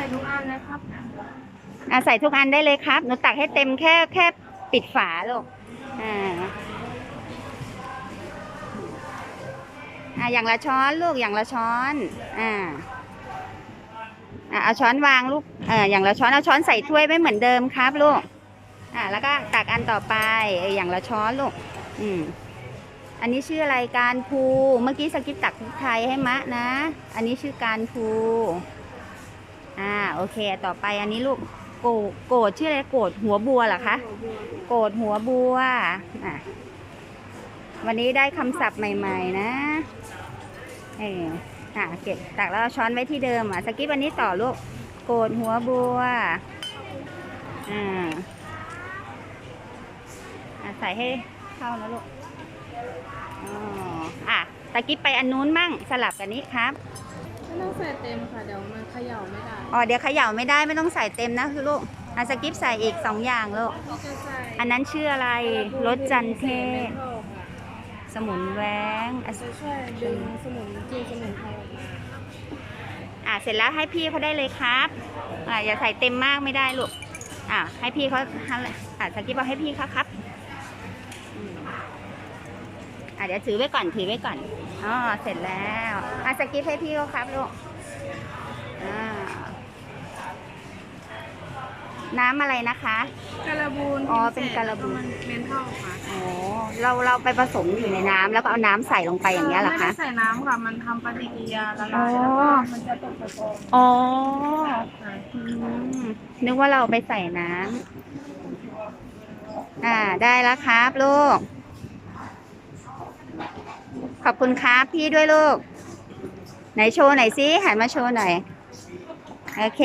ส่ทุกอันเลยครับ อะใส่ทุกอันได้เลยครับ หนูตักให้เต็มแค่แค่ปิดฝาลูก อ่า อะอย่างละช้อนลูกอย่างละช้อน อ่า อะเอาช้อนวางลูก เอออย่างละช้อนเอาช้อนใส่ถ้วยไม่เหมือนเดิมครับลูก อะแล้วก็ตักอันต่อไปเอออย่างละช้อนลูก อืมอันนี้ชื่ออะไรการภู เมื่อกี้สกิปตักพริกไทยให้มะนะ อันนี้ชื่อการภู อ่าโอเค ต่อไปอันนี้ลูกโกโกดชื่ออะไรโกดหัวบัวเหรอคะโกดหัวบัวอะวันนี้ได้คำศัพท์ใหม่ ๆ นะเอออะเก็บตักแล้วช้อนไว้ที่เดิมอะสกิปวันนี้ต่อลูกโกดหัวบัวอ่าใส่ให้เข้านะลูกอ๋ออะตะกิปไปอันนู้นมั่งสลับกันนี้ครับไม่ต้องใส่เต็มค่ะ เดี๋ยวมันเขย่าไม่ได้ อ๋อเดี๋ยวเขย่าไม่ได้ไม่ต้องใส่เต็มนะคือลูกอะสกิปใส่อีกสองอย่างลูกอันนั้นชื่ออะไรรสจันเทศสมุนแหวงอะจะช่วยดึงสมุนจีนสมุนไพรอะเสร็จแล้วให้พี่เขาได้เลยครับอะอย่าใส่เต็มมากไม่ได้ลูกอะให้พี่เขาอะสกิปบอกให้พี่เขาครับอะเดี๋ยวถือไว้ก่อนถือไว้ก่อนอ๋อเสร็จแล้วอะสกิปให้พี่เขาครับลูกอ่า น้ำอะไรนะคะ การบูนอ๋อเป็นการบูนมันเมนเท่าค่ะโอ้เราเราไปผสมอยู่ในน้ำแล้วก็เอาน้ำใส่ลงไปอย่างเงี้ยเหรอไม่คะ ได้ใส่น้ำค่ะ มันทำปฏิกิริยาละลายอ๋อแล้วก็มันจะตกตะกอนอ๋อค่ะอืมนึกว่าเราไปใส่น้ำอ่าได้แล้วครับลูก ขอบคุณครับพี่ด้วยลูก ไหนโชว์หน่อยสิหันมาโชว์หน่อย โอเค